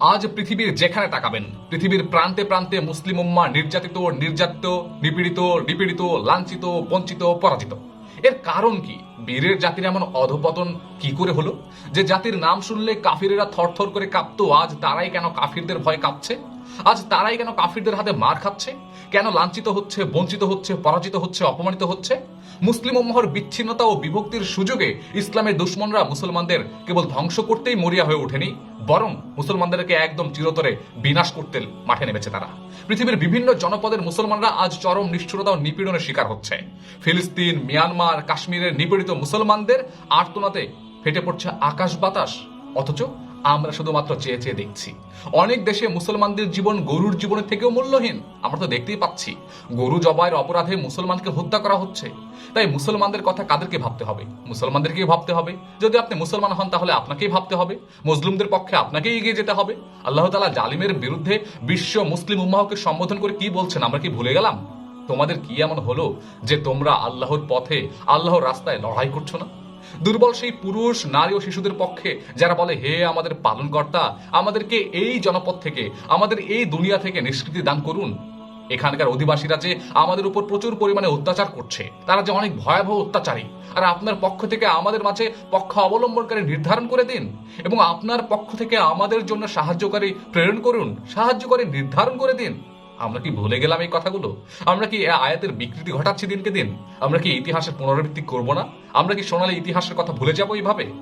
আজ পৃথিবীর যেখানে তাকাবেন, পৃথিবীর প্রান্তে প্রান্তে মুসলিম উম্মা নির্যাতিত নির্যাতিত, নিপীড়িত নিপীড়িত, লাঞ্ছিত, বঞ্চিত, পরাজিত। এর কারণ কি? বীরের জাতির এমন অধপতন কি করে হলো? যে জাতির নাম শুনলে কাফিরেরা থরথর করে কাঁপতো, আজ তারাই কেন কাফিরদের ভয় কাঁপছে? আজ তারাই কেন কাফিরদের হাতে মার খাচ্ছে? কেন লাঞ্ছিত হচ্ছে, বঞ্চিত হচ্ছে, পরাজিত হচ্ছে, অপমানিত হচ্ছে? মুসলিম উম্মহর বিচ্ছিন্নতা ও বিভক্তির সুযোগে ইসলামের দুশ্মনরা মুসলমানদের কেবল ধ্বংস করতেই মরিয়া হয়ে ওঠেনি, বরং মুসলমানদেরকে একদম চিরতরে বিনাশ করতে মাঠে নেমেছে তারা। পৃথিবীর বিভিন্ন জনপদের মুসলমানরা আজ চরম নিষ্ঠুরতা ও নিপীড়নের শিকার হচ্ছে। ফিলিস্তিন, মিয়ানমার, কাশ্মীরের নিপীড়িত মুসলমানদের আর্তনাতে ফেটে পড়ছে আকাশ বাতাস। অথচ আমরা শুধুমাত্র চেয়ে চেয়ে দেখছি। অনেক দেশে মুসলমানদের জীবন গরুর জীবনের থেকেও মূল্যহীন। আমরা তো দেখতেই পাচ্ছি, গরু জবাইয়ের অপরাধে মুসলমানকে হত্যা করা হচ্ছে। তাই মুসলমানদের কথা কাদেরকে ভাবতে হবে? মুসলমানদেরকেই ভাবতে হবে। যদি আপনি মুসলমান হন, তাহলে আপনাকেই ভাবতে হবে। মুসলিমদের পক্ষে আপনাকেই এগিয়ে যেতে হবে। আল্লাহ তালা জালিমের বিরুদ্ধে বিশ্ব মুসলিম উম্মাহকে সম্বোধন করে কি বলছেন? আমরা কি ভুলে গেলাম? তোমাদের কি এমন হলো যে তোমরা আল্লাহর পথে, আল্লাহর রাস্তায় লড়াই করছ না? দুর্বল সেই পুরুষ, নারী ও শিশুদের পক্ষে যারা বলে, হে আমাদের পালনকর্তা, আমাদেরকে এই জনপদ থেকে, আমাদের এই দুনিয়া থেকে নিষ্কৃতি দান করুন। এখানকার অধিবাসীরা যে আমাদের উপর প্রচুর পরিমাণে অত্যাচার করছে, তারা যে অনেক ভয়াবহ অত্যাচারী। আর আপনার পক্ষ থেকে আমাদের মাঝে পক্ষ অবলম্বনকারী নির্ধারণ করে দিন এবং আপনার পক্ষ থেকে আমাদের জন্য সাহায্যকারী প্রেরণ করুন, সাহায্যকারী নির্ধারণ করে দিন। আমরা কি ভুলে গেলাম এই কথাগুলো? আমরা কি আয়াতের বিকৃতি ঘটাচ্ছি দিনকে দিন? আমরা কি ইতিহাসের পুনরাবৃত্তি করব না? আমরা কি সোনালী ইতিহাসের কথা ভুলে যাব এইভাবে?